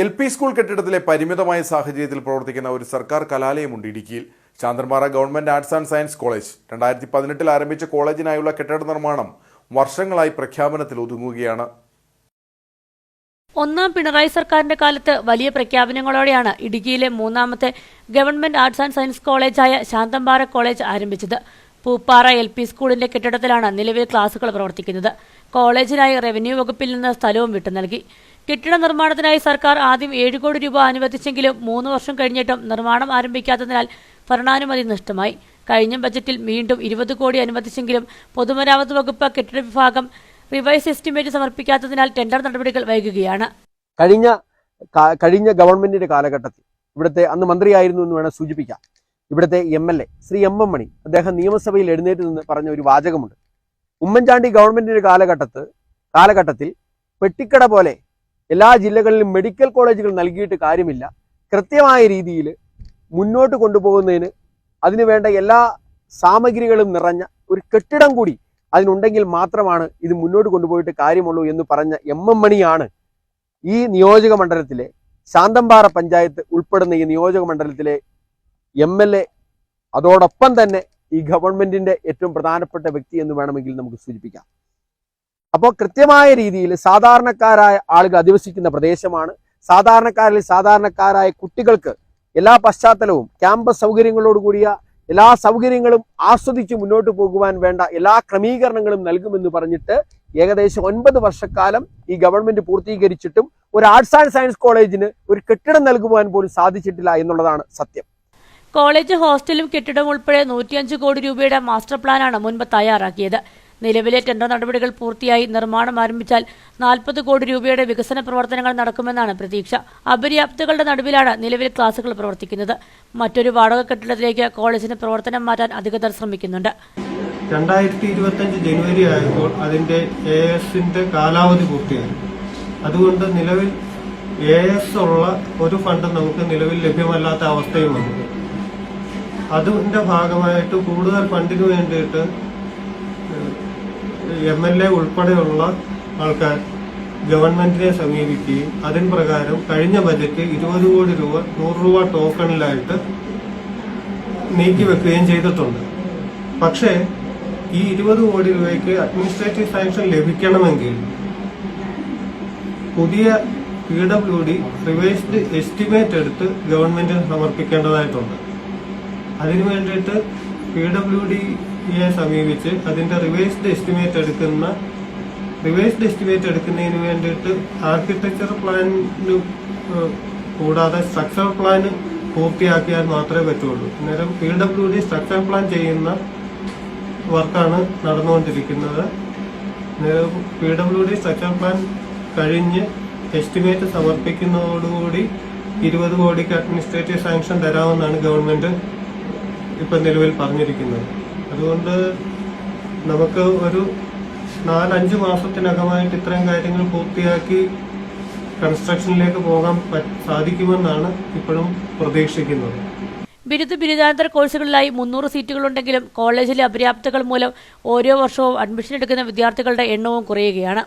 L P school കെട്ടിടത്തിലെ പരിമിതമായ സാഹചര്യത്തിൽ പ്രവർത്തിക്കുന്ന ഒരു സർക്കാർ കലാലയമുണ്ട് ഇടുക്കിയിൽ. ചാന്ദ്രമാറ government arts and science college രണ്ടായിരത്തി പതിനെട്ടിൽ ആരംഭിച്ച കോളേജിനായുള്ള കെട്ടിട നിർമ്മാണം വർഷങ്ങളായി പ്രഖ്യാപനത്തിൽ ഒതുങ്ങുകയാണ്. ഒന്നാം പിണറായി സർക്കാരിന്റെ കാലത്ത് വലിയ പ്രഖ്യാപനങ്ങളോടെയാണ് ഇടുക്കിയിലെ മൂന്നാമത്തെ ഗവൺമെന്റ് ആർട്സ് ആൻഡ് സയൻസ് കോളേജായ ശാന്തമ്പാറ കോളേജ് ആരംഭിച്ചത്. പൂപ്പാറ എൽ പി സ്കൂളിന്റെ കെട്ടിടത്തിലാണ് നിലവിൽ ക്ലാസുകൾ പ്രവർത്തിക്കുന്നത്. കോളേജിനായി റവന്യൂ വകുപ്പിൽ നിന്ന് സ്ഥലവും വിട്ടു നൽകി. കെട്ടിട നിർമ്മാണത്തിനായി സർക്കാർ ആദ്യം ഏഴ് കോടി രൂപ അനുവദിച്ചെങ്കിലും മൂന്ന് വർഷം കഴിഞ്ഞിട്ടും നിർമ്മാണം ആരംഭിക്കാത്തതിനാൽ ഭരണാനുമതി നഷ്ടമായി. കഴിഞ്ഞ ബജറ്റിൽ വീണ്ടും ഇരുപത് കോടി അനുവദിച്ചെങ്കിലും പൊതുമരാമത്ത് വകുപ്പ് കെട്ടിട വിഭാഗം റിവൈസ് എസ്റ്റിമേറ്റ് സമർപ്പിക്കാത്തതിനാൽ ടെൻഡർ നടപടികൾ വൈകുകയാണ്. കഴിഞ്ഞ കഴിഞ്ഞ ഗവൺമെന്റിന്റെ കാലഘട്ടത്തിൽ ഇവിടുത്തെ അന്ന് മന്ത്രിയായിരുന്നു എന്ന് വേണം സൂചിപ്പിക്കാം. ഇവിടുത്തെ M L A Shri M M Mani അദ്ദേഹം നിയമസഭയിൽ എഴുന്നേറ്റ് നിന്ന് പറഞ്ഞ ഒരു വാചകമുണ്ട്. ഉമ്മൻചാണ്ടി ഗവൺമെന്റിന്റെ കാലഘട്ടത്ത് കാലഘട്ടത്തിൽ പെട്ടിക്കട പോലെ എല്ലാ ജില്ലകളിലും മെഡിക്കൽ കോളേജുകൾ നൽകിയിട്ട് കാര്യമില്ല. കൃത്യമായ രീതിയിൽ മുന്നോട്ട് കൊണ്ടുപോകുന്നതിന് അതിനുവേണ്ട എല്ലാ സാമഗ്രികളും നിറഞ്ഞ ഒരു കെട്ടിടം കൂടി അതിനുണ്ടെങ്കിൽ മാത്രമാണ് ഇത് മുന്നോട്ട് കൊണ്ടുപോയിട്ട് കാര്യമുള്ളൂ എന്ന് പറഞ്ഞ എം എം മണിയാണ് ഈ നിയോജക മണ്ഡലത്തിലെ ശാന്തമ്പാറ പഞ്ചായത്ത് ഉൾപ്പെടുന്ന ഈ നിയോജക മണ്ഡലത്തിലെ എം എൽ എ. അതോടൊപ്പം തന്നെ ഈ ഗവൺമെന്റിന്റെ ഏറ്റവും പ്രധാനപ്പെട്ട വ്യക്തി എന്ന് വേണമെങ്കിൽ നമുക്ക് സൂചിപ്പിക്കാം. അപ്പോൾ കൃത്യമായ രീതിയിൽ സാധാരണക്കാരായ ആളുകൾ അധിവസിക്കുന്ന പ്രദേശമാണ്. സാധാരണക്കാരിൽ സാധാരണക്കാരായ കുട്ടികൾക്ക് എല്ലാ പശ്ചാത്തലവും ക്യാമ്പസ് സൗകര്യങ്ങളോടുകൂടിയ എല്ലാ സൗകര്യങ്ങളും ആസ്വദിച്ച് മുന്നോട്ട് പോകുവാൻ വേണ്ട എല്ലാ ക്രമീകരണങ്ങളും നൽകുമെന്ന് പറഞ്ഞിട്ട് ഏകദേശം ഒൻപത് വർഷക്കാലം ഈ ഗവൺമെന്റ് പൂർത്തീകരിച്ചിട്ടും ഒരു ആർട്സ് ആൻഡ് സയൻസ് കോളേജിന് ഒരു കെട്ടിടം നൽകുവാൻ പോലും സാധിച്ചിട്ടില്ല എന്നുള്ളതാണ് സത്യം. കോളേജ് ഹോസ്റ്റലും കെട്ടിടവും ഉൾപ്പെടെ നൂറ്റിയഞ്ച് കോടി രൂപയുടെ മാസ്റ്റർ പ്ലാനാണ് മുൻപ് തയ്യാറാക്കിയത്. നിലവിലെ ടെൻഡർ നടപടികൾ പൂർത്തിയായി നിർമ്മാണം ആരംഭിച്ചാൽ നാൽപ്പത് കോടി രൂപയുടെ വികസന പ്രവർത്തനങ്ങൾ നടക്കുമെന്നാണ് പ്രതീക്ഷ. അപര്യാപ്തകളുടെ നടുവിലാണ് നിലവിൽ ക്ലാസുകൾ പ്രവർത്തിക്കുന്നത്. മറ്റൊരു വാടക കെട്ടിടത്തിലേക്ക് കോളേജിന് പ്രവർത്തനം മാറ്റാൻ അധികൃതർ ശ്രമിക്കുന്നുണ്ട്. രണ്ടായിരത്തി ഇരുപത്തഞ്ച് ജനുവരി ആയപ്പോൾ അതിന്റെ എ എസിന്റെ കാലാവധി പൂർത്തിയായി. അതുകൊണ്ട് നിലവിൽ എ എസ് ഉള്ള ഒരു ഫണ്ട് നമുക്ക് നിലവിൽ ലഭ്യമല്ലാത്ത അവസ്ഥയും വന്നു അതിന്റെ ഭാഗമായിട്ട് കൂടുതൽ ഫണ്ടിന് വേണ്ടിയിട്ട് എം എൽ എ ഉൾപ്പെടെയുള്ള ആൾക്കാർ ഗവൺമെന്റിനെ സമീപിക്കുകയും അതിൻ പ്രകാരം കഴിഞ്ഞ ബജറ്റ് ഇരുപത് കോടി രൂപ നൂറ് രൂപ ടോക്കണിലായിട്ട് നീക്കിവെക്കുകയും ചെയ്തിട്ടുണ്ട്. പക്ഷേ ഈ ഇരുപത് കോടി രൂപയ്ക്ക് അഡ്മിനിസ്ട്രേറ്റീവ് സാങ്ഷൻ ലഭിക്കണമെങ്കിൽ പുതിയ P W D reversed estimate എടുത്ത് ഗവൺമെന്റിന് സമർപ്പിക്കേണ്ടതായിട്ടുണ്ട്. അതിനു വേണ്ടിയിട്ട് പി ഡബ്ല്യു ഡിയെ സമീപിച്ച് അതിന്റെ റിവേഴ്സ്ഡ് എസ്റ്റിമേറ്റ് എടുക്കുന്ന റിവേഴ്സ്ഡ് എസ്റ്റിമേറ്റ് എടുക്കുന്നതിന് വേണ്ടിയിട്ട് ആർക്കിടെക്ചർ പ്ലാനിന് കൂടാതെ സ്ട്രക്ചർ പ്ലാൻ പൂർത്തിയാക്കിയാൽ മാത്രമേ പറ്റുള്ളൂ. അന്നേരം P W D structure plan ചെയ്യുന്ന വർക്കാണ് നടന്നുകൊണ്ടിരിക്കുന്നത്. P W D structure plan കഴിഞ്ഞ് എസ്റ്റിമേറ്റ് സമർപ്പിക്കുന്നതോടുകൂടി ഇരുപത് കോടിക്ക് അഡ്മിനിസ്ട്രേറ്റീവ് സാങ്ഷൻ തരാമെന്നാണ് ഗവൺമെന്റ് ഇപ്പൊ നിലവിൽ പറഞ്ഞിരിക്കുന്നത്. അതുകൊണ്ട് നമുക്ക് ഒരു നാലഞ്ച് മാസത്തിനകമായിട്ട് ഇത്രയും കാര്യങ്ങൾ പൂർത്തിയാക്കി കൺസ്ട്രക്ഷനിലേക്ക് പോകാൻ സാധിക്കുമെന്നാണ് ഇപ്പോഴും പ്രതീക്ഷിക്കുന്നത്. ബിരുദ ബിരുദാനന്തര കോഴ്സുകളിലായി മുന്നൂറ് സീറ്റുകളുണ്ടെങ്കിലും കോളേജിലെ അപര്യാപ്തകൾ മൂലം ഓരോ വർഷവും അഡ്മിഷൻ എടുക്കുന്ന വിദ്യാർത്ഥികളുടെ എണ്ണവും കുറയുകയാണ്.